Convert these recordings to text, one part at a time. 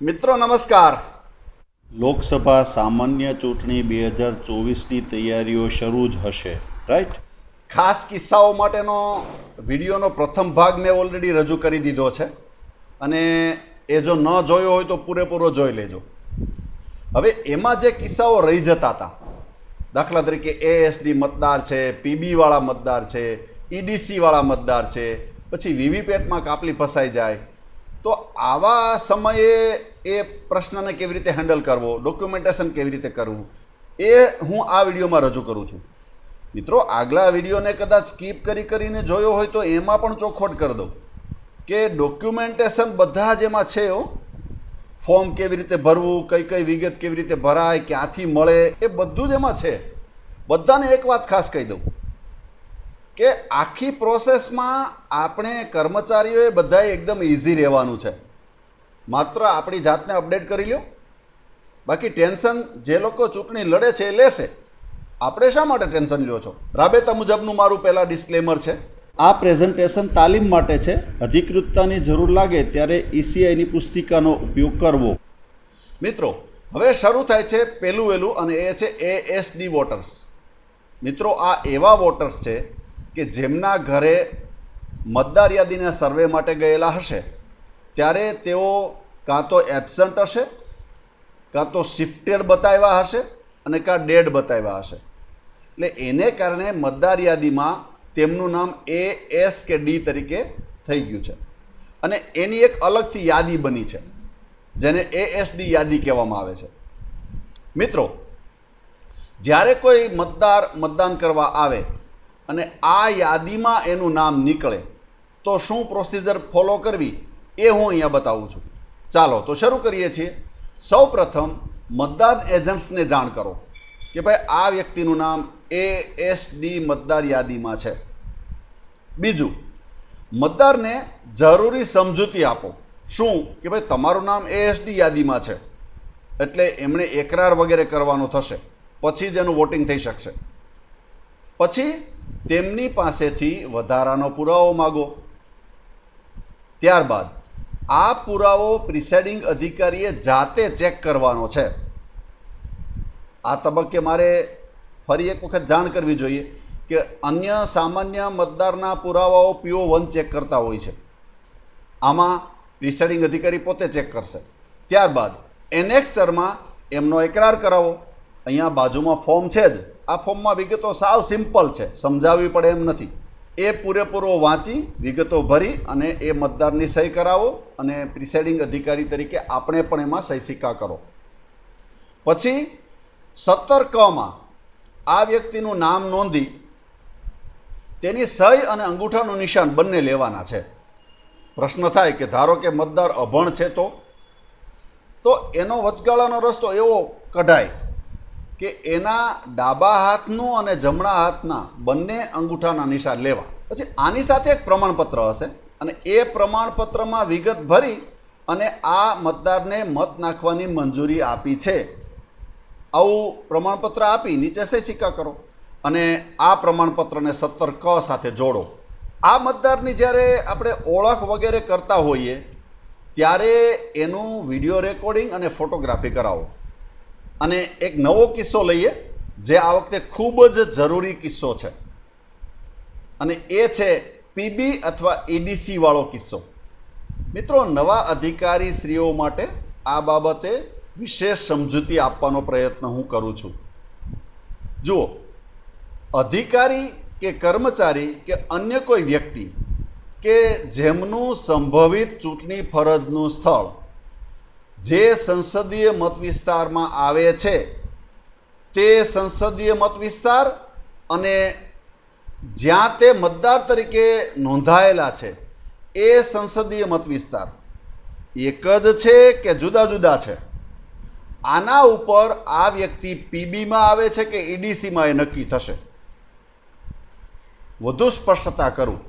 મિત્રો નમસ્કાર. લોકસભા સામાન્ય ચૂંટણી બે હજાર ચોવીસની તૈયારીઓ શરૂ જ હશે રાઈટ ખાસ કિસ્સાઓ માટેનો વિડીયોનો પ્રથમ ભાગ મેં ઓલરેડી રજૂ કરી દીધો છે. અને એ જો ન જોયો હોય તો પૂરેપૂરો જોઈ લેજો. હવે એમાં જે કિસ્સાઓ રહી જતા હતા દાખલા તરીકે એએસડી મતદાર છે પીબીવાળા મતદાર છે ઈડીસીવાળા મતદાર છે પછી વીવીપેટમાં કાપલી ફસાઈ જાય તો આવા સમયે એ પ્રશ્નને કેવી રીતે હેન્ડલ કરવો ડોક્યુમેન્ટેશન કેવી રીતે કરવું, એ હું આ વિડીયોમાં રજૂ કરું છું. મિત્રો, આગલા વિડીયોને કદાચ સ્કીપ કરી કરીને જોયો હોય તો એમાં પણ ચોખવટ કરી દઉં કે ડોક્યુમેન્ટેશન બધા જ એમાં છે હો. ફોર્મ કેવી રીતે ભરવું, કઈ કઈ વિગત કેવી રીતે ભરાય, ક્યાંથી મળે, એ બધું જ એમાં છે. બધાને એક વાત ખાસ કહી દઉં કે આખી પ્રોસેસમાં આપણે કર્મચારીઓએ બધાએ એકદમ ઇઝી રહેવાનું છે. માત્ર આપણી જાતને અપડેટ કરી લ્યો. બાકી ટેન્શન જે લોકો ચૂંટણી લડે છે એ લેશે. આપણે શા માટે ટેન્શન લ્યો છો? રાબેતા મુજબનું મારું પહેલાં ડિસ્ક્લેમર છે. આ પ્રેઝન્ટેશન તાલીમ માટે છે. અધિકૃતતાની જરૂર લાગે ત્યારે ઈસીઆઈની પુસ્તિકાનો ઉપયોગ કરવો. મિત્રો, હવે શરૂ થાય છે પહેલું વહેલું અને એ છે એએસડી વોટર્સ મિત્રો, આ એવા વોટર્સ છે કે જેમના ઘરે મતદાર યાદીના સર્વે માટે ગયેલા હશે, ત્યારે તેઓ કાં તો એબસન્ટ હશે, કાં તો શિફ્ટેડ બતાવ્યા હશે અને કાં ડેડ બતાવ્યા હશે. એટલે એને કારણે મતદાર યાદીમાં તેમનું નામ એ, એસ કે ડી તરીકે થઈ ગયું છે. અને એની એક અલગથી યાદી બની છે, જેને એ, એસ, ડી યાદી કહેવામાં આવે છે. મિત્રો, જ્યારે કોઈ મતદાર મતદાન કરવા આવે અને આ યાદીમાં એનું નામ નીકળે તો શું પ્રોસિજર ફોલો કરવી એ હું અહીંયા બતાવું છું. ચાલો, તો શરૂ કરીએ છીએ. સૌ પ્રથમ મતદાર એજન્ટ્સને જાણ કરો કે ભાઈ આ વ્યક્તિનું નામ એ એસ ડી મતદાર યાદીમાં છે. બીજું, મતદારને જરૂરી સમજૂતી આપો. શું? કે ભાઈ તમારું નામ એ એસ ડી યાદીમાં છે. એટલે એમણે એકરાર વગેરે કરવાનો થશે. પછી જ એનું વોટિંગ થઈ શકશે. પછી તેમની પાસેથી વધારાનો પુરાવો માગો. ત્યારબાદ, આ પુરાવો પ્રિસાઇડિંગ અધિકારીએ જાતે ચેક કરવાનો છે. આ તબક્કે મારે ફરી એક વખત જાણ કરવી જોઈએ કે અન્ય સામાન્ય મતદારના પુરાવાઓ પીઓ વન ચેક કરતા હોય છે. આમાં પ્રિસાઇડિંગ અધિકારી પોતે ચેક કરશે. ત્યારબાદ એનેક્સરમાં એમનો એકરાર કરાવો. અહીંયા બાજુમાં ફોર્મ છે જ. આ ફોર્મમાં વિગતો સાવ સિમ્પલ છે. સમજાવવી પડે એમ નથી. એ પૂરેપૂરો વાંચી, વિગતો ભરી અને એ મતદારની સહી કરાવો અને પ્રિસાઇડિંગ અધિકારી તરીકે આપણે પણ એમાં સહી સિક્કા કરો. પછી સત્તર કમાં આ વ્યક્તિનું નામ નોંધી તેની સહી અને અંગૂઠાનું નિશાન બંને લેવાના છે. પ્રશ્ન થાય કે ધારો કે મતદાર અભણ છે તો? તો એનો વચગાળાનો રસ્તો એવો કઢાય. કે એના ડાબા હાથનું અને જમણા હાથના બંને અંગૂઠાના નિશાન લેવા. પછી આની સાથે એક પ્રમાણપત્ર હશે અને એ પ્રમાણપત્રમાં વિગત ભરી અને આ મતદારને મત નાખવાની મંજૂરી આપી છે. આવું પ્રમાણપત્ર આપી નીચે સહી સિક્કા કરો અને આ પ્રમાણપત્રને સત્તર ક સાથે જોડો. આ મતદારની જ્યારે આપણે ઓળખ વગેરે કરતા હોઈએ, ત્યારે એનું વીડિયો રેકોર્ડિંગ અને ફોટોગ્રાફી કરાવો. અને એક નવો કિસ્સો લઈએ, જે આ વખતે ખૂબ જ જરૂરી કિસ્સો છે. અને એ છે પીબી અથવા ઈડીસી વાળો કિસ્સો. મિત્રો, નવા અધિકારી શ્રીઓ માટે આ બાબતે વિશેષ સમજૂતી આપવાનો પ્રયત્ન હું કરું છું. જુઓ, અધિકારી કે કર્મચારી કે અન્ય કોઈ વ્યક્તિ કે જેમનું સંભવિત ચૂંટણી ફરજનું સ્થળ જે સંસદીય મત વિસ્તારમાં આવે છે, તે સંસદીય મત વિસ્તાર અને જ્યાં તે મતદાર તરીકે નોંધાયેલા છે, એ સંસદીય મત વિસ્તાર. એક જ છે કે જુદા જુદા છે? આના ઉપર આ વ્યક્તિ પીબીમાં આવે છે કે ઈડીસીમાં એ નક્કી થશે? વધુ સ્પષ્ટતા કરું.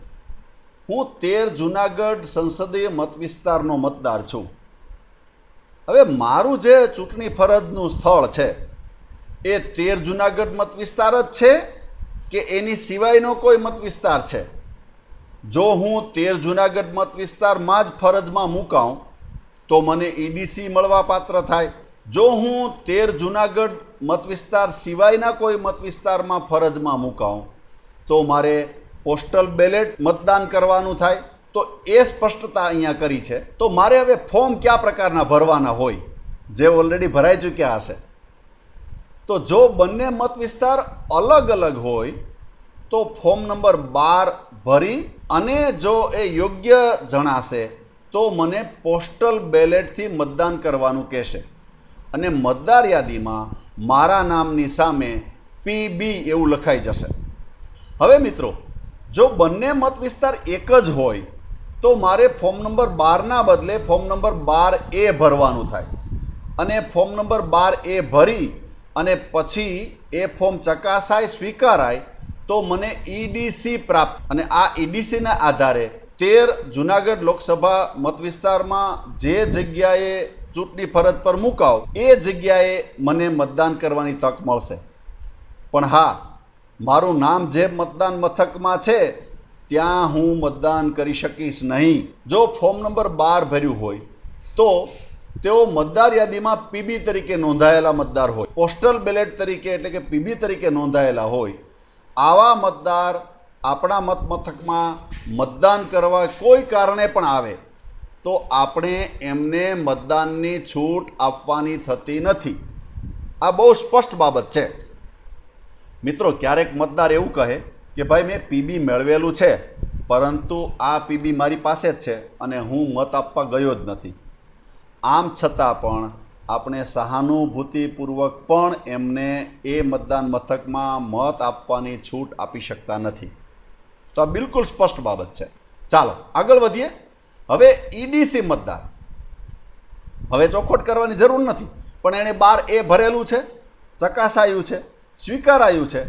હું તેર જુનાગઢ સંસદીય મત વિસ્તારનો મતદાર છું. હવે મારું જે ચૂંટણી ફરજનું સ્થળ છે, એ તેર જુનાગઢ મત વિસ્તાર જ છે કે એની સિવાયનો કોઈ મત વિસ્તાર છે? જો હું તેર જુનાગઢ મત વિસ્તારમાં જ ફરજમાં મુકાઉં, તો મને ઈડીસી મળવા પાત્ર થાય. જો હું તેર જુનાગઢ મત વિસ્તાર સિવાયના કોઈ મત વિસ્તારમાં ફરજમાં મુકાઉં, તો મારે પોસ્ટલ બેલેટ મતદાન કરવાનું થાય. તો એ સ્પષ્ટતા અહીંયા કરી છે. તો મારે હવે ફોર્મ કયા પ્રકારના ભરવાના હોય? જે ઓલરેડી ભરાઈ ચૂક્યા હશે. તો જો બંને મત વિસ્તાર અલગ અલગ હોય, તો ફોર્મ નંબર બાર ભરી અને જો એ યોગ્ય જણાશે, તો મને પોસ્ટલ બેલેટથી મતદાન કરવાનું કહેશે. અને મતદાર યાદીમાં મારા નામની સામે પીબી એવું લખાઈ જશે. હવે મિત્રો, જો બંને મત વિસ્તાર એક જ હોય તો મારે ફોર્મ નંબર બારના બદલે ફોર્મ નંબર બાર એ ભરવાનું થાય. અને ફોર્મ નંબર બાર એ ભરી અને પછી એ ફોર્મ ચકાસાય, સ્વીકારાય, તો મને ઈડીસી પ્રાપ્ત. અને આ ઈડીસીના આધારે તેર જુનાગઢ લોકસભા મત વિસ્તારમાં જે જગ્યાએ ચૂંટણી ફરજ પર મુકાવ, એ જગ્યાએ મને મતદાન કરવાની તક મળશે. પણ હા, મારું નામ જે મતદાન મથકમાં છે ત્યાં હું મતદાન કરી શકીશ નહીં. જો ફોર્મ નંબર બાર ભર્યું હોય, તો તેઓ મતદાર યાદીમાં પીબી તરીકે નોંધાયેલા મતદાર હોય. પોસ્ટલ બેલેટ તરીકે એટલે કે પીબી તરીકે નોંધાયેલા હોય. આવા મતદાર આપણા મત મથકમાં મતદાન કરવા કોઈ કારણે પણ આવે, તો આપણે એમને મતદાનની છૂટ આપવાની થતી નથી. આ બહુ સ્પષ્ટ બાબત છે. મિત્રો, ક્યારેક મતદાર એવું કહે કે ભાઈ, મેં પીબી મેળવેલું છે, પરંતુ આ પીબી મારી પાસે જ છે અને હું મત આપવા ગયો જ નથી. આમ છતાં પણ આપણે સહાનુભૂતિપૂર્વક પણ એમને એ મતદાન મથકમાં મત આપવાની છૂટ આપી શકતા નથી. તો આ બિલકુલ સ્પષ્ટ બાબત છે. ચાલો, આગળ વધીએ. હવે ઈડીસી મતદાર હવે ચોખવટ કરવાની જરૂર નથી, પણ એણે બાર એ ભરેલું છે, ચકાસાયું છે, સ્વીકારાયું છે.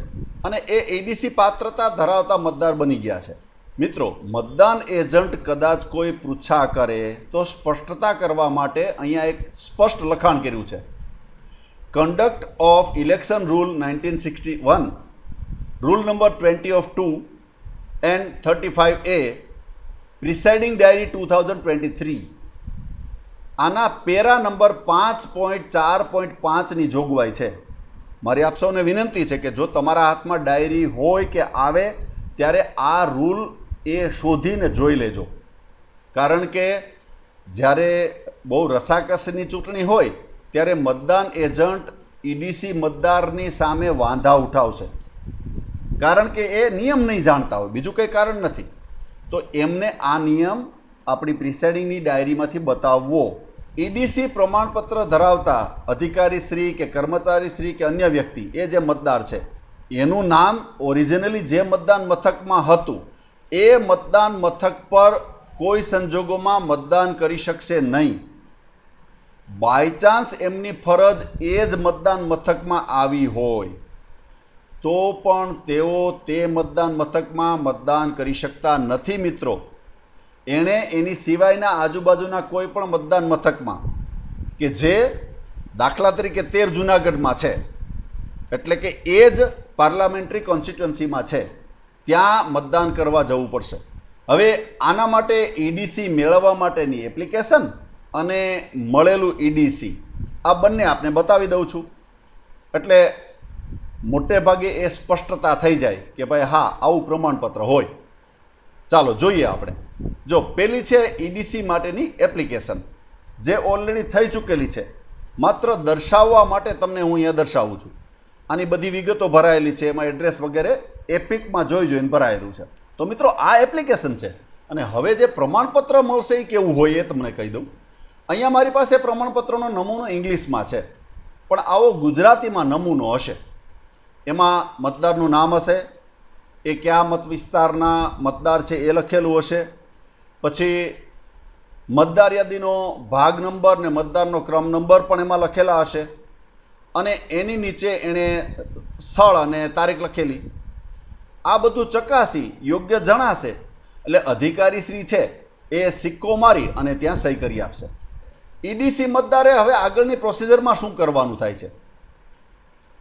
અને એ એડીસી પાત્રતા ધરાવતા મતદાર બની ગયા છે. મિત્રો, મતદાન એજન્ટ કદાચ કોઈ પૃચ્છા કરે તો સ્પષ્ટતા કરવા માટે અહીંયા એક સ્પષ્ટ લખાણ કર્યું છે. Conduct of election rule nineteen sixty one rule number twenty of two and thirty five A presiding diary two thousand twenty three આના પેરા નંબર પાંચ પોઈન્ટ ચાર પોઈન્ટ પાંચની જોગવાઈ છે. મારી આપ સૌને વિનંતી છે કે જો તમારા હાથમાં ડાયરી હોય કે આવે, ત્યારે આ રૂલ એ શોધીને જોઈ લેજો. કારણ કે જ્યારે બહુ રસાકસની ચૂંટણી હોય, ત્યારે મતદાન એજન્ટ ઈડીસી મતદારની સામે વાંધા ઉઠાવશે. કારણ કે એ નિયમ નહીં જાણતા હોય, બીજું કંઈ કારણ નથી. તો એમને આ નિયમ આપણી પ્રિસાઇડિંગની ડાયરીમાંથી બતાવવો ઈડીસી પ્રમાણપત્ર ધરાવતા અધિકારી શ્રી કે કર્મચારી શ્રી કે અન્ય વ્યક્તિ, એ જે મતદાર છે, એનું નામ ઓરિજિનલી જે મતદાન મથકમાં હતું, એ મતદાન મથક પર કોઈ સંજોગોમાં મતદાન કરી શકશે નહીં. બાય ચાન્સ એમની ફરજ એ જ મતદાન મથકમાં આવી હોય. તો પણ તેઓ તે મતદાન મથકમાં મતદાન કરી શકતા નથી મિત્રો. એણે એની સિવાયના આજુબાજુના કોઈ પણ મતદાન મથકમાં કે જે દાખલા તરીકે તેર જુનાગઢમાં છે, એટલે કે એ જ પાર્લામેન્ટરી કોન્સ્ટિટ્યુન્સીમાં છે, ત્યાં મતદાન કરવા જવું પડશે. હવે આના માટે ઈડીસી મેળવવા માટેની એપ્લિકેશન અને મળેલું ઈડીસી, આ બંને આપને બતાવી દઉં છું. એટલે મોટે ભાગે એ સ્પષ્ટતા થઈ જાય કે ભાઈ હા, આવું પ્રમાણપત્ર હોય. ચાલો જોઈએ આપણે. જો પેલી છે ઈડીસી માટેની એપ્લિકેશન જે ઓલરેડી થઈ ચૂકેલી છે. માત્ર દર્શાવવા માટે તમને હું અહીંયા દર્શાવું છું. આની બધી વિગતો ભરાયેલી છે, એમાં એડ્રેસ વગેરે એપિકમાં જોઈ જોઈને ભરાયેલું છે. તો મિત્રો, આ એપ્લિકેશન છે. અને હવે જે પ્રમાણપત્ર મળશે એ કેવું હોય એ તમને કહી દઉં. અહીંયા મારી પાસે પ્રમાણપત્રનો નમૂનો ઇંગ્લિશમાં છે, પણ આવો ગુજરાતીમાં નમૂનો હશે. એમાં મતદારનું નામ હશે એ કયા મત વિસ્તારના મતદાર છે એ લખેલું હશે. પછી મતદાર યાદીનો ભાગ નંબર ને મતદારનો ક્રમ નંબર પણ એમાં લખેલા હશે. અને એની નીચે એણે સ્થળ અને તારીખ લખેલી. આ બધું ચકાસી યોગ્ય જણાશે. એટલે અધિકારી શ્રી છે એ સિક્કો મારી અને ત્યાં સહી કરી આપશે. ઈડીસી મતદારે હવે આગળની પ્રોસિજરમાં શું કરવાનું થાય છે?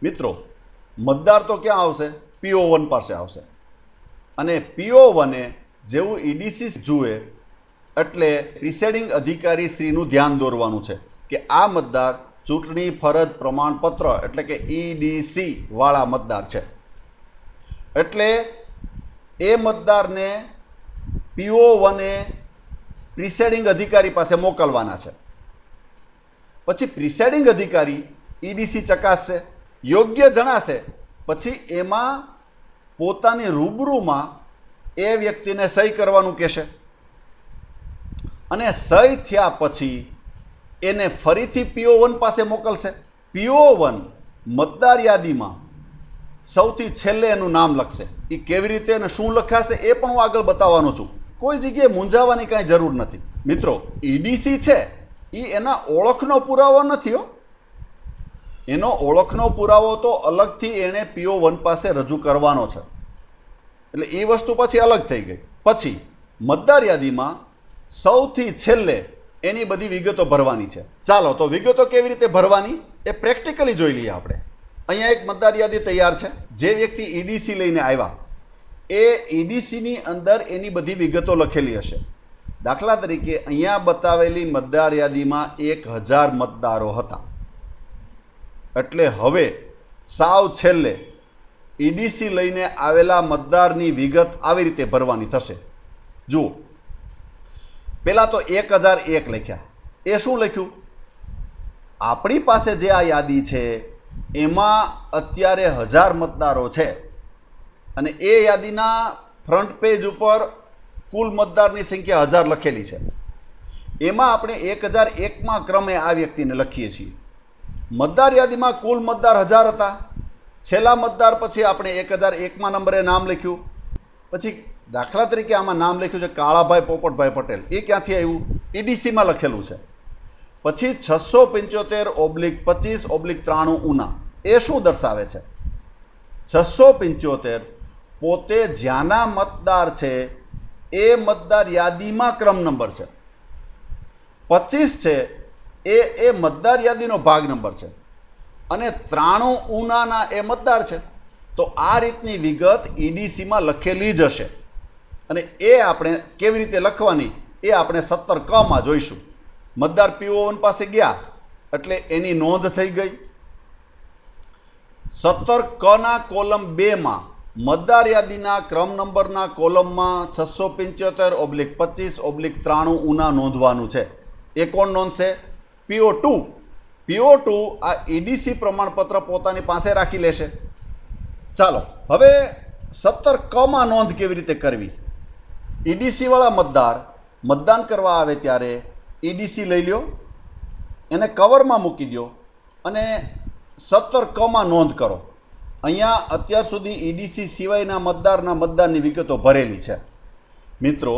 મિત્રો, મતદાર તો ક્યાં આવશે? પીઓ વન પાસે આવશે. અને પીઓ વને જેવું ઈડીસી જુએ, એટલે પ્રિસાઇડિંગ અધિકારી શ્રીનું ધ્યાન દોરવાનું છે કે આ મતદાર ચૂંટણી ફરજ પ્રમાણપત્ર એટલે કે ઈડીસી વાળા મતદાર છે. એટલે એ મતદારને પીઓ વને પ્રિસાઇડિંગ અધિકારી પાસે મોકલવાના છે. પછી પ્રિસાઇડિંગ અધિકારી ઈડીસી ચકાસશે, યોગ્ય જણાશે પછી એમાં પોતાની રૂબરૂમાં એ વ્યક્તિને સહી કરવાનું કહેશે. અને સહી થયા પછી એને ફરીથી પીઓ વન પાસે મોકલશે. પીઓ વન મતદાર યાદીમાં સૌથી છેલ્લે એનું નામ લખશે. એ કેવી રીતે અને શું લખાશે એ પણ હું આગળ બતાવવાનો છું. કોઈ જગ્યાએ મૂંઝાવાની કાંઈ જરૂર નથી. મિત્રો ઈડીસી છે. એ એના ઓળખનો પુરાવો નથી હો. એનો ઓળખનો પુરાવો તો અલગથી એણે પીઓ વન પાસે રજૂ કરવાનો છે. એટલે એ વસ્તુ પછી અલગ થઈ ગઈ. પછી મતદાર યાદીમાં સૌથી છેલ્લે એની બધી વિગતો ભરવાની છે. ચાલો, તો વિગતો કેવી રીતે ભરવાની? એ પ્રેક્ટિકલી જોઈ લઈએ આપણે. અહીંયા એક મતદાર યાદી તૈયાર છે. જે વ્યક્તિ ઈડીસી લઈને આવ્યા. એ ઈડીસીની અંદર એની બધી વિગતો લખેલી હશે. દાખલા તરીકે અહીંયા બતાવેલી મતદાર યાદીમાં એક હજાર મતદારો હતા. એટલે હવે સાવ છેલ્લે ઈડીસી લઈને આવેલા મતદારની વિગત આવી રીતે ભરવાની થશે. જુઓ. પહેલાં તો એક હજાર એક લખ્યા. એ શું લખ્યું? આપણી પાસે જે આ યાદી છે, એમાં અત્યારે હજાર મતદારો છે. અને એ યાદીના ફ્રન્ટ પેજ ઉપર કુલ મતદારની સંખ્યા હજાર લખેલી છે. એમાં આપણે એક હજાર એકમાં ક્રમે આ વ્યક્તિને લખીએ છીએ. મતદાર યાદીમાં કુલ મતદાર હજાર હતા. છેલ્લા મતદાર પછી આપણે એક હજાર એકમાં નંબરે નામ લખ્યું. પછી દાખલા તરીકે આમાં નામ લખ્યું છે કાળાભાઈ પોપટભાઈ પટેલ. એ ક્યાંથી આવ્યું? ઈડીસીમાં લખેલું છે. પછી છસો પંચોતેર ઓબ્લિક પચીસ ઓબ્લિક ત્રાણું ઉના. એ શું દર્શાવે છે? છસો પંચોતેર પોતે જ્યાંના મતદાર છે, એ મતદાર યાદીમાં ક્રમ નંબર છે. પચીસ છે એ એ મતદાર યાદીનો ભાગ નંબર છે. અને ત્રાણું ઉનાના એ મતદાર છે. તો આ રીતની વિગત ઈડીસીમાં લખેલી જ હશે. અને એ આપણે કેવી રીતે લખવાની એ આપણે સત્તર કમાં જોઈશું. મતદાર પીઓવન પાસે ગયા, એટલે એની નોંધ થઈ ગઈ. સત્તર કના કોલમ બેમાં મતદાર યાદીના ક્રમ નંબરના કોલમમાં છસો પંચોતેર ઓબ્લિક પચીસ ઓબ્લિક ત્રાણું ઉના નોંધવાનું છે. એ કોણ નોંધશે? પીઓ ટુ પીઓ ટુ આ ઈડીસી પ્રમાણપત્ર પોતાની પાસે રાખી લેશે. ચાલો, હવે સત્તર કમાં નોંધ કેવી રીતે કરવી? ઈડીસીવાળા મતદાર મતદાન કરવા આવે ત્યારે ઈડીસી લઈ લ્યો, એને કવરમાં મૂકી દો અને સત્તર કમાં નોંધ કરો. અહીંયા અત્યાર સુધી ઈડીસી સિવાયના મતદારના મતદારની વિગતો ભરેલી છે. મિત્રો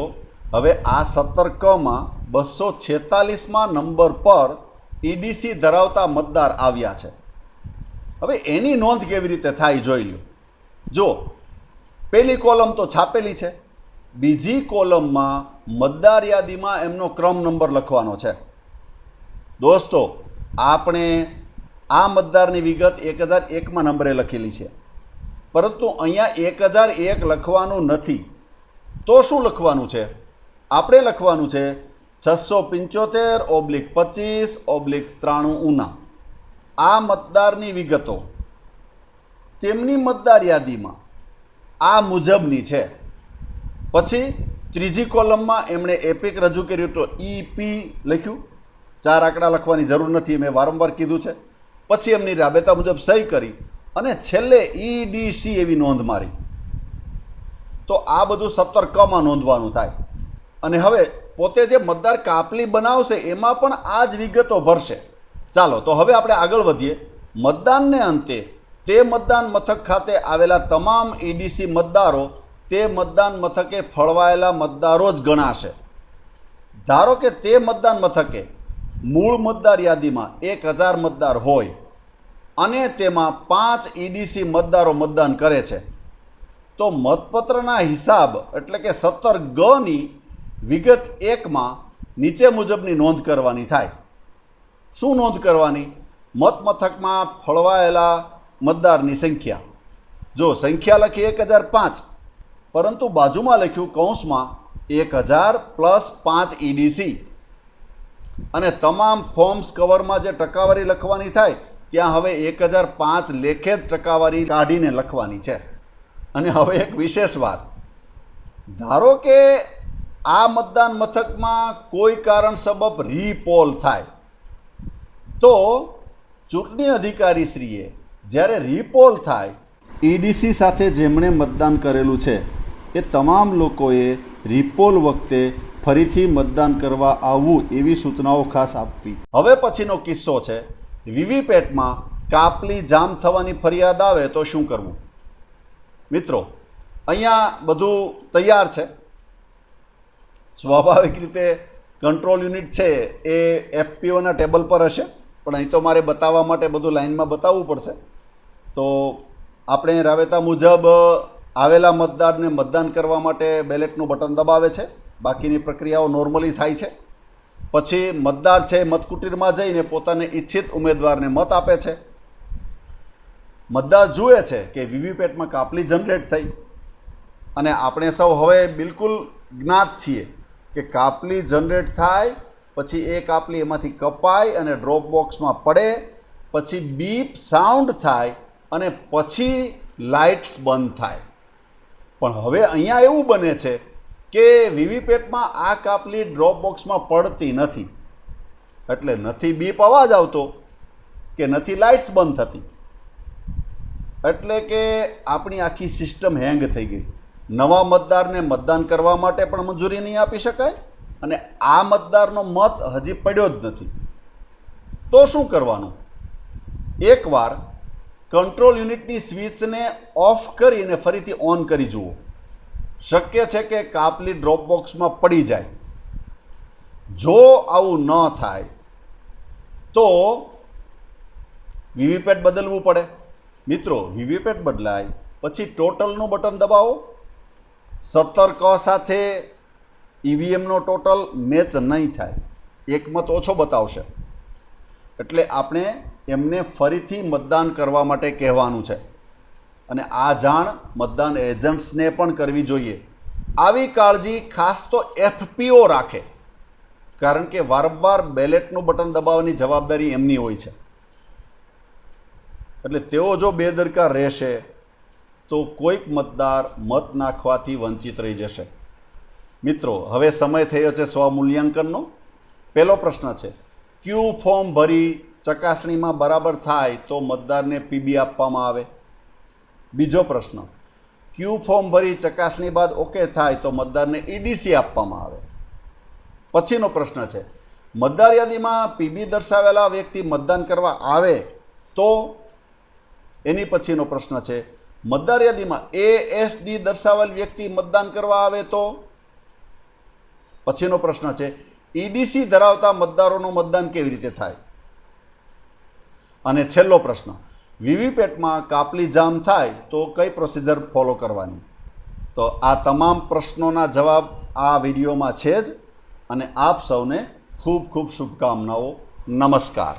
હવે આ સત્તર કમાં બસો છેતાલીસમાં નંબર પર ઈડીસી ધરાવતા મતદાર આવ્યા છે. હવે એની નોંધ કેવી રીતે થાય જોઈ લ્યો. જો, પહેલી કોલમ તો છાપેલી છે. બીજી કોલમમાં મતદાર યાદીમાં એમનો ક્રમ નંબર લખવાનો છે. દોસ્તો, આપણે આ મતદારની વિગત એક હજાર એકમાં નંબરે લખેલી છે. પરંતુ અહીંયા એક હજાર એક લખવાનું નથી. તો શું લખવાનું છે? આપણે લખવાનું છે છસો પંચોતેર ઓબ્લિક પચીસ ઓબ્લિક ત્રાણું ઉના. આ મતદારની વિગતો. તેમની મતદાર યાદીમાં આ મુજબની છે. પછી ત્રીજી કોલમમાં એમણે એપિક રજૂ કર્યું તો ઈપી લખ્યું. ચાર આંકડા લખવાની જરૂર નથી, મેં વારંવાર કીધું છે. પછી એમની રાબેતા મુજબ સહી કરી અને છેલ્લે ઈડીસી એવી નોંધ મારી. તો આ બધું સત્તર કમાં નોંધવાનું થાય? અને હવે પોતે જે મતદાર કાપલી બનાવશે, એમાં પણ આ જ વિગતો ભરશે. ચાલો, તો હવે આપણે આગળ વધીએ. મતદાનને અંતે તે મતદાન મથક ખાતે આવેલા તમામ ઈડીસી મતદારો તે મતદાન મથકે ફળવાયેલા મતદારો જ ગણાશે. ધારો કે તે મતદાન મથકે મૂળ મતદાર યાદીમાં એક હજાર મતદાર હોય અને તેમાં પાંચ ઈડીસી મતદારો મતદાન કરે છે, તો મતપત્રના હિસાબ એટલે કે સત્તર ગની વિગત એકમાં નીચે મુજબની નોંધ કરવાની થાય. શું નોંધ કરવાની? મતમથકમાં ફળવાયેલા મતદારની સંખ્યા. જો સંખ્યા લખી એક હજાર પાંચ, પરંતુ બાજુમાં લખ્યું કૌંસમાં એક હજાર પ્લસ પાંચ ઈડીસી. અને તમામ ફોર્મ્સ કવરમાં જે ટકાવારી લખવાની થાય, ત્યાં હવે એક હજાર પાંચ લેખે જ ટકાવારી કાઢીને લખવાની છે. અને હવે એક વિશેષ વાત. ધારો કે આ મતદાન મથકમાં કોઈ કારણ સબબ રીપોલ થાય. તો ચૂંટણી અધિકારીશ્રીએ જ્યારે રીપોલ થાય, ઈડીસી સાથે જેમણે મતદાન કરેલું છે, એ તમામ લોકોએ રિપોલ વખતે ફરીથી મતદાન કરવા આવવું એવી સૂચનાઓ ખાસ આપવી. હવે પછીનો કિસ્સો છે. વીવીપેટમાં કાપલી જામ થવાની ફરિયાદ આવે તો શું કરવું? મિત્રો, અહીંયા બધું તૈયાર છે. સ્વાભાવિક રીતે કંટ્રોલ યુનિટ છે એ એફપીઓના ટેબલ પર હશે. પણ અહીં તો મારે બતાવવા માટે બધું લાઇનમાં બતાવવું પડશે. તો આપણે રાવેતા મુજબ આવેલા મતદારને મતદાન કરવા માટે બેલેટનું બટન દબાવે છે. બાકીની પ્રક્રિયાઓ નોર્મલી થાય છે. પછી મતદાર છે મતકુટીરમાં જઈને પોતાને ઈચ્છિત ઉમેદવારને મત આપે છે. મતદાર જુએ છે કે વીવીપેટમાં કાપલી જનરેટ થઈ. અને આપણે સૌ હવે બિલકુલ જ્ઞાત છીએ કે કાપલી જનરેટ થાય, પછી એ કાપલી એમાંથી કપાય અને ડ્રોપ બોક્સમાં પડે, પછી બીપ સાઉન્ડ થાય અને પછી લાઇટ્સ બંધ થાય. પણ હવે અહીંયા એવું બને છે કે વીવીપેટમાં આ કાપલી ડ્રોપ બોક્સમાં પડતી નથી. એટલે નથી બીપ અવાજ આવતો કે નથી લાઇટ્સ બંધ થતી. એટલે કે આપણી આખી સિસ્ટમ હેંગ થઈ ગઈ. નવા મતદારને મતદાન કરવા માટે પણ મંજૂરી નહીં આપી શકાય અને આ મતદારનો મત હજી પડ્યો જ નથી. તો શું કરવાનું? એકવાર કંટ્રોલ યુનિટની સ્વિચને ઓફ કરીને ફરીથી ઓન કરી જુઓ. શક્ય છે કે કાપલી ડ્રોપ બોક્સમાં પડી જાય. જો આવું ન થાય, તો વીવીપેટ બદલવું પડે. મિત્રો, વીવીપેટ બદલાય, પછી ટોટલનું બટન દબાવો. સત્તર ક સાથે ઈવીએમનો ટોટલ મેચ નહીં થાય. એક મત ઓછો બતાવશે. એટલે આપણે એમને ફરીથી મતદાન કરવા માટે કહેવાનું છે. અને આ જાણ મતદાન એજન્ટ્સને પણ કરવી જોઈએ. આવી કાળજી ખાસ તો એફપીઓ રાખે. કારણ કે વારંવાર બેલેટનું બટન દબાવવાની જવાબદારી એમની હોય છે. એટલે તેઓ જો બેદરકાર રહેશે તો કોઈક મતદાર મત નાખવાથી વંચિત રહી જશે. મિત્રો, હવે સમય થયો છે સ્વમૂલ્યાંકનનો પહેલો પ્રશ્ન છે, ક્યુ ફોર્મ ભરી ચકાસણીમાં બરાબર થાય તો મતદારને પીબી આપવામાં આવે? બીજો પ્રશ્ન, ક્યુ ફોર્મ ભરી ચકાસણી બાદ ઓકે થાય તો મતદારને ઈડીસી આપવામાં આવે? પછીનો પ્રશ્ન છે, મતદાર યાદીમાં પીબી દર્શાવેલા વ્યક્તિ મતદાન કરવા આવે તો? એની પછીનો પ્રશ્ન છે મતદાર યાદીમાં એ એસ ડી દર્શાવેલ વ્યક્તિ મતદાન કરવા આવે તો? પછીનો પ્રશ્ન છે ઈડીસી ધરાવતા મતદારોનું મતદાન કેવી રીતે થાય? અને છેલ્લો પ્રશ્ન, વીવીપેટમાં કાપલી જામ થાય તો કઈ પ્રોસિજર ફોલો કરવાની? તો આ તમામ પ્રશ્નોના જવાબ આ વિડીયોમાં છે જ. અને આપ સૌને ખૂબ ખૂબ શુભકામનાઓ. નમસ્કાર.